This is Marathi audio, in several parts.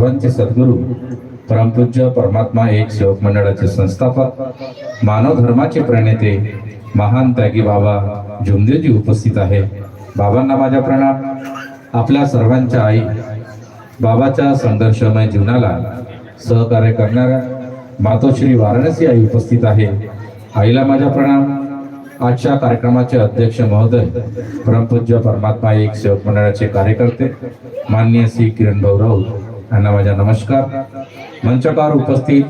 सर्वांचे सद्गुरू परमपूज्य परमात्मा एक सेवक मंडळाचे संस्थापक मानव धर्माचे प्रणेते महान त्यागी बाबा जुमदेवजी उपस्थित आहे. बाबांना माझ्या प्रणाम. आपल्या सर्वांच्या आई बाबाच्या संघर्षमय जीवनाला सहकार्य करणाऱ्या मातोश्री वाराणसी आई उपस्थित आहे. आईला माझ्या प्रणाम. आजच्या कार्यक्रमाचे अध्यक्ष महोदय परमपूज्य परमात्मा एक सेवक मंडळाचे कार्यकर्ते माननीय श्री किरण भाऊ राऊत. यांना माझा नमस्कार. मंचकार उपस्थित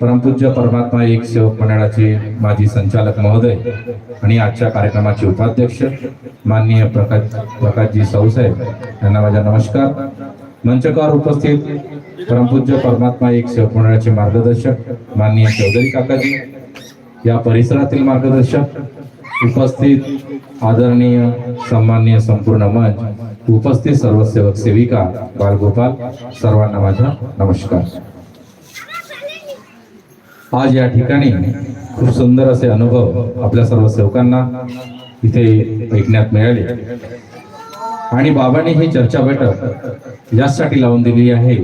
परमपूज्य परमात्मा एक सेवक मंडळाचे माजी संचालक महोदय आणि आजच्या कार्यक्रमाचे उपाध्यक्ष माननीय प्रकाश प्रकाशजी साऊसाहेब यांना माझा नमस्कार. मंचकार उपस्थित परमपूज्य परमात्मा एक सेवक मंडळाचे मार्गदर्शक माननीय चौधरी काकाजी या परिसरातील मार्गदर्शक उपस्थित आदरणीय सन्माननीय संपूर्ण मंच उपस्थित सर्व सेवक सेविका बालगोपाल सर्वांना माझा नमस्कार. आज या ठिकाणी खूप सुंदर असे अनुभव आपल्या सर्व सेवकांना इथे ऐकण्यात मिळाले. आणि बाबांनी ही चर्चा बैठक यासाठी लावून दिली आहे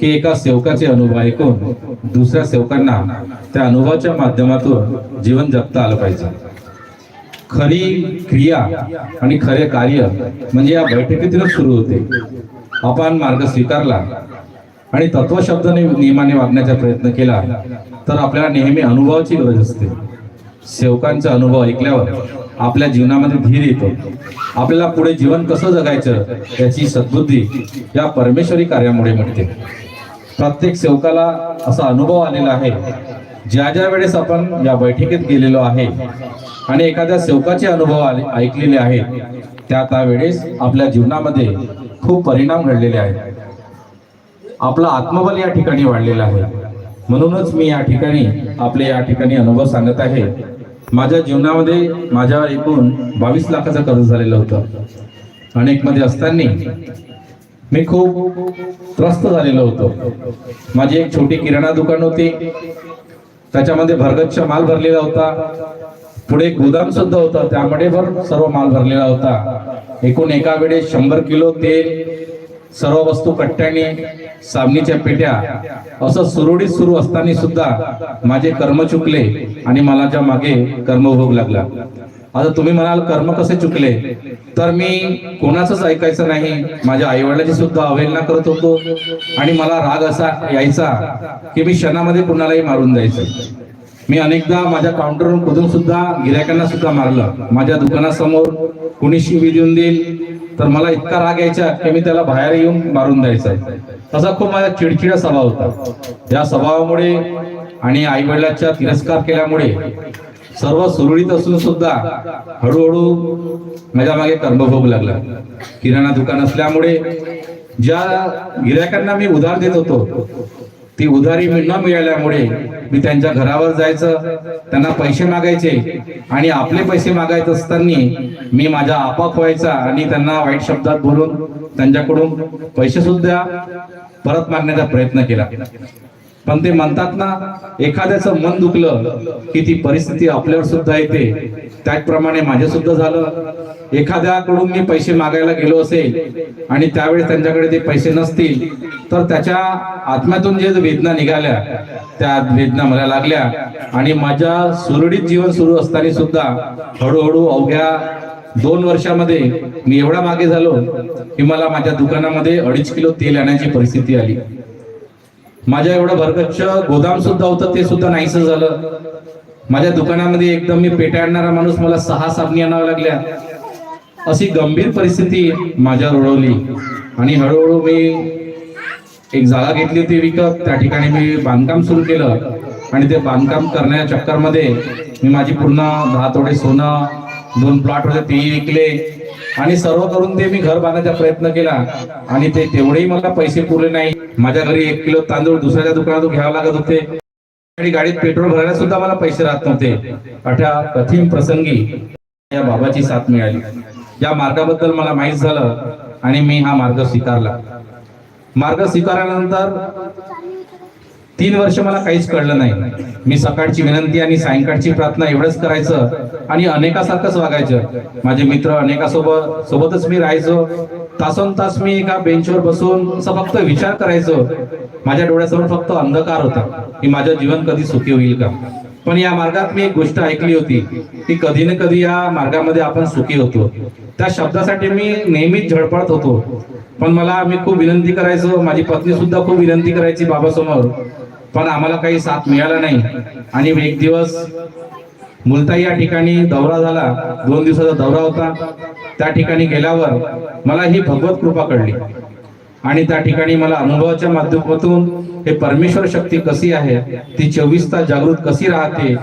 की एका सेवकाचे अनुभव ऐकून दुसऱ्या सेवकांना त्या अनुभवाच्या माध्यमातून जीवन जगता आलं पाहिजे. खरी क्रिया आणि खरे कार्य म्हणजे या बैठकीतूनच सुरू होते आपण मार्ग स्वीकारला आणि तत्वशब्द नियमाने वागण्याचा प्रयत्न केला तर आपल्याला नेहमी अनुभवाची गरज असते. सेवकांचा अनुभव ऐकल्यावर आपल्या जीवनामध्ये धीर येतो. आपल्याला पुढे जीवन कसं जगायचं याची सद्बुद्धी या परमेश्वरी कार्यामुळे मिळते. प्रत्येक सेवकाला असा अनुभव आलेला आहे ज्या ज्या वेळेस आपण या बैठकीत गेलेलो आहे आणि एखाद्या सेवकाचे अनुभव आले ऐकलेले आहेत त्या त्यावेळेस आपल्या जीवनामध्ये खूप परिणाम घडलेले आहेत. आपलं आत्मबल या ठिकाणी वाढलेलं आहे. म्हणूनच मी या ठिकाणी आपले या ठिकाणी अनुभव सांगत आहे. माझ्या जीवनामध्ये माझ्यावर एकूण बावीस लाखाचं कर्ज झालेलं होतं. अनेकमध्ये असताना मी खूप त्रस्त झालेलो होतो. माझी एक छोटी किराणा दुकान होती. त्याच्यामध्ये भरगच्छ माल भरलेला होता. पुढे गोदाम सुद्धा होतं. त्यामध्ये भर सर्व माल भरलेला होता. एकूण एका वेळेस शंभर किलो तेल सर्व वस्तू कट्ट्याने साबणीच्या पेट्या असं सुरळीत सुरू असताना सुद्धा माझे कर्म चुकले आणि मला ज्या मागे कर्मभोग लागला. आता तुम्ही म्हणाल कर्म कसे चुकले? तर मी कोणाचंच ऐकायचं नाही. माझ्या आईवडिलाची सुद्धा अवहेलना करत होतो. आणि मला राग असा यायचा की मी क्षणामध्ये कुणालाही मारून द्यायचं. मी अनेकदा माझ्या काउंटरवरून कुठून सुद्धा गिरायकांना सुद्धा मारलं. माझ्या दुकानासमोर कुणी शिवी देऊन देईल तर मला इतका राग यायचा की मी त्याला बाहेर येऊन मारून द्यायचा. तसा खूप माझा चिडचिडा स्वभाव होता. या स्वभावामुळे आणि आई वडिलांच्या तिरस्कार केल्यामुळे सर्व सुरळीत असून सुद्धा हळूहळू माझ्या मागे कर्मभोग लागला. किराणा दुकान असल्यामुळे ज्या गिरायकांना मी उधार देत होतो ती उधारी न मिळाल्यामुळे मी त्यांच्या घरावर जायचं त्यांना पैसे मागायचे आणि आपले पैसे मागायत असताना मी माझा आपाप व्हायचा आणि त्यांना वाईट शब्दात बोलून त्यांच्याकडून पैसे सुद्धा परत मागण्याचा प्रयत्न केला. पण ते म्हणतात ना एखाद्याचं मन दुखलं की ती परिस्थिती आपल्यावर सुद्धा येते. त्याचप्रमाणे माझे सुद्धा झालं. एखाद्याकडून मी पैसे मागायला गेलो असेल आणि त्यावेळेस त्यांच्याकडे ते पैसे नसतील तर त्याच्या आत्म्यातून जे वेदना निघाल्या त्या वेदना मला लागल्या. आणि माझ्या सुरळीत जीवन सुरू असताना सुद्धा हळूहळू अवघ्या दोन वर्षामध्ये मी एवढा मागे झालो की मला माझ्या दुकानामध्ये अडीच किलो तेल आणण्याची परिस्थिती आली. माझ्या एवढं भरगच्छ गोदाम सुद्धा होतं ते सुद्धा नाहीस झालं. माझ्या दुकानामध्ये एकदम मी पेट्या आणणारा माणूस मला सहा साबणी आणाव्या लागल्या. अशी गंभीर परिस्थिती माझ्यावर ओढवली आणि हळूहळू मी एक जागा घेतली होती विकत. त्या ठिकाणी मी बांधकाम सुरू केलं. आणि ते बांधकाम करण्याच्या चक्करमध्ये मी माझी पूर्ण दहा तोडे सोनं दोन प्लॉट होते तेही विकले. आणि सर्व करून ते मी घर बांधायचा प्रयत्न केला. आणि ते तेवढेही मला पैसे पुरले नाही. माझ्या घरी एक किलो तांदूळ दुसऱ्याच्या दुकानातून घ्यावं लागत होते. आणि गाडीत पेट्रोल भरायला सुद्धा मला पैसे राहत नव्हते. अठा कठीण प्रसंगी या बाबाची साथ मिळाली. या मार्गाबद्दल मला माहीत झालं आणि मी हा मार्ग स्वीकारला. मार्ग स्वीकारल्यानंतर तीन वर्ष मला काहीच कळलं नाही. मी सकाळची विनंती आणि सायंकाळची प्रार्थना एवढंच करायचं आणि अनेकासारखंच वागायचं. माझे मित्र अनेकासोबत सोबतच मी राहायचो. तासन तास मी एका बेंचवर बसून असं फक्त विचार करायचो. माझ्या डोळ्यासमोर फक्त अंधकार होता की माझं जीवन कधी सुखी होईल का? पण या मार्गात मी एक गोष्ट ऐकली होती की कधी ना कधी या मार्गामध्ये आपण सुखी होतो. त्या शब्दासाठी मी नेहमीच झळपळत होतो. पण मला मी खूप विनंती करायचो. माझी पत्नी सुद्धा खूप विनंती करायची बाबासमोर. पण आम्हाला काही साथ मिळाला नाही. आणि एक दिवस मुलताई या ठिकाणी दौरा झाला. दोन दिवसाचा दौरा होता. त्या ठिकाणी गेल्यावर मला ही भगवत कृपा कळली. आणि त्या ठिकाणी मला अनुभवाच्या माध्यमातून हे परमेश्वर शक्ती कशी आहे ती चोवीस तास जागृत कशी राहते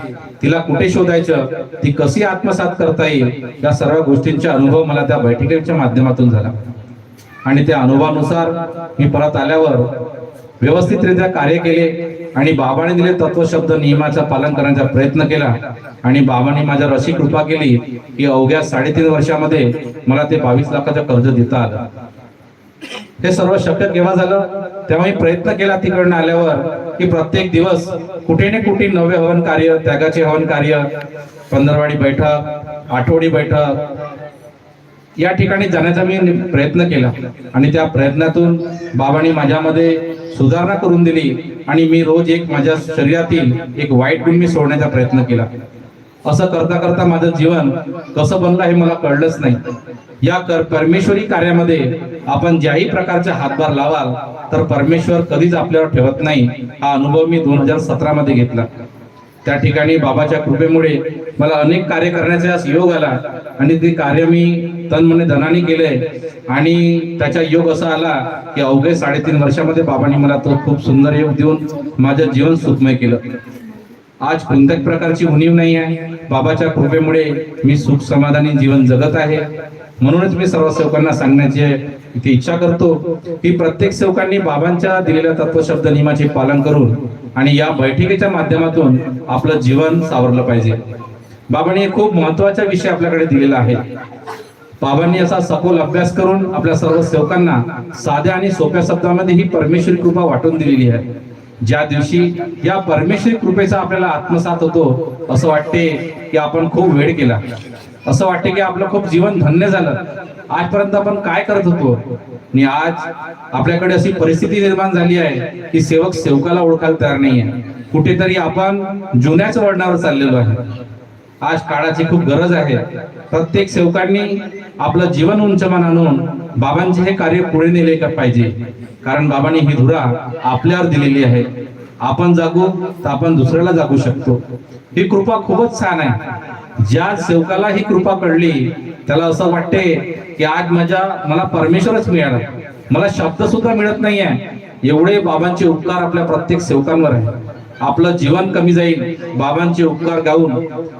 तिला कुठे शोधायचं ती कशी आत्मसात करता येईल या सर्व गोष्टींचा अनुभव मला त्या बैठकीच्या माध्यमातून झाला. आणि त्या अनुभवानुसार मी परत आल्यावर व्यवस्थितरित्या कार्य केले आणि बाबाने दिले तत्वशब्द नियमाचा पालन करण्याचा प्रयत्न केला. आणि बाबांनी माझ्यावर अशी कृपा केली की अवघ्या साडेतीन वर्षामध्ये मला ते बावीस लाखाचं कर्ज देता आलं. हे सर्व शक्य केव्हा झालं? तेव्हा मी प्रयत्न केला तिकडनं आल्यावर की प्रत्येक दिवस कुठे ना कुठे नवे हवन कार्य त्यागाचे हवन कार्य पंधरवाडी बैठक आठवडी बैठक या ठिकाणी जाण्याचा मी प्रयत्न केला. आणि त्या प्रयत्नातून बाबांनी माझ्यामध्ये सुधारणा करून दिली आणि मी रोज एक माझ्या शरीरातील एक वाईट गुण मी सोडण्याचा प्रयत्न केला. असं करता करता माझं जीवन कसं बनलं हे मला कळलंच नाही. या कर परमेश्वरी कार्यामध्ये आपण ज्याही प्रकारचा हातभार लावाल तर परमेश्वर कधीच आपल्यावर ठेवत नाही हा अनुभव मी दोन हजार सतरा मध्ये घेतला. त्या ठिकाणी बाबाच्या कृपेमुळे मला अनेक कार्य करण्याचा योग आला आणि ते कार्य मी तन तनमने धनाने केलंय. आणि त्याचा योग असा आला की अवघे साडेतीन वर्षामध्ये बाबांनी मला तो खूप सुंदर योग देऊन माझं जीवन सुखमय केलं. आज कोणत्याच प्रकारची उणीव नाही आहे. बाबाच्या कृपेमुळे मी सुख समाधानी जीवन जगत आहे. म्हणूनच मी सर्व सेवकांना सांगण्याची इच्छा करतो की प्रत्येक सेवकांनी बाबांच्या दिलेल्या तत्वशब्द नियमाचे पालन करून आणि या बैठकीच्या माध्यमातून आपलं जीवन सावरलं पाहिजे. बाबांनी खूप महत्त्वाचा विषय आपल्याकडे दिलेला आहे. बाबांनी असा सखोल अभ्यास करून आपल्या सर्व सेवकांना साध्या आणि सोप्या शब्दामध्ये ही परमेश्वरी कृपा वाटून दिलेली आहे. ज्या दिवशी या परमेश्वरी कृपेचा आपल्याला आत्मसात होतो असं वाटते की आपण खूप वेळ केला. असं वाटते की आपलं खूप जीवन धन्य झालं. आजपर्यंत आपण काय करत होतो? आणि आज आपल्याकडे अशी परिस्थिती निर्माण झाली आहे की सेवक सेवकाला ओळखायला तयार नाहीये. कुठेतरी आपण जुन्याच वळणावर चाललेलो आहे. आज काळाची खूप गरज आहे. प्रत्येक सेवकांनी आपलं जीवन उंचमान आणून बाबांचे हे कार्य पुढे नेले का पाहिजे. कारण बाबांनी ही धुरा आपल्यावर दिलेली आहे. आपण जागू तर आपण दुसऱ्याला जागू शकतो. ही कृपा खूपच छान आहे. ज्या सेवकाला ही कृपा कळली त्याला असं वाटते की आज माझ्या मला परमेश्वरच मिळाला. मला शब्द सुद्धा मिळत नाहीये. एवढे बाबांचे उपकार आपल्या प्रत्येक सेवकांवर आहे आपलं जीवन कमी जाईल बाबांचे उपकार गाऊन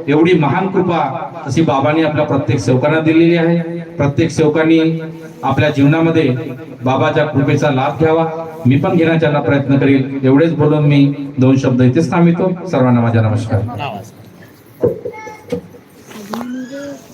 एवढी महान कृपा अशी बाबांनी आपल्या प्रत्येक सेवकांना दिलेली आहे. प्रत्येक सेवकांनी आपल्या जीवनामध्ये बाबाच्या कृपेचा लाभ घ्यावा. मी पण घेण्याचा प्रयत्न करील. एवढेच बोलून मी दोन शब्द इथेच थांबितो सर्वांना माझा नमस्कार.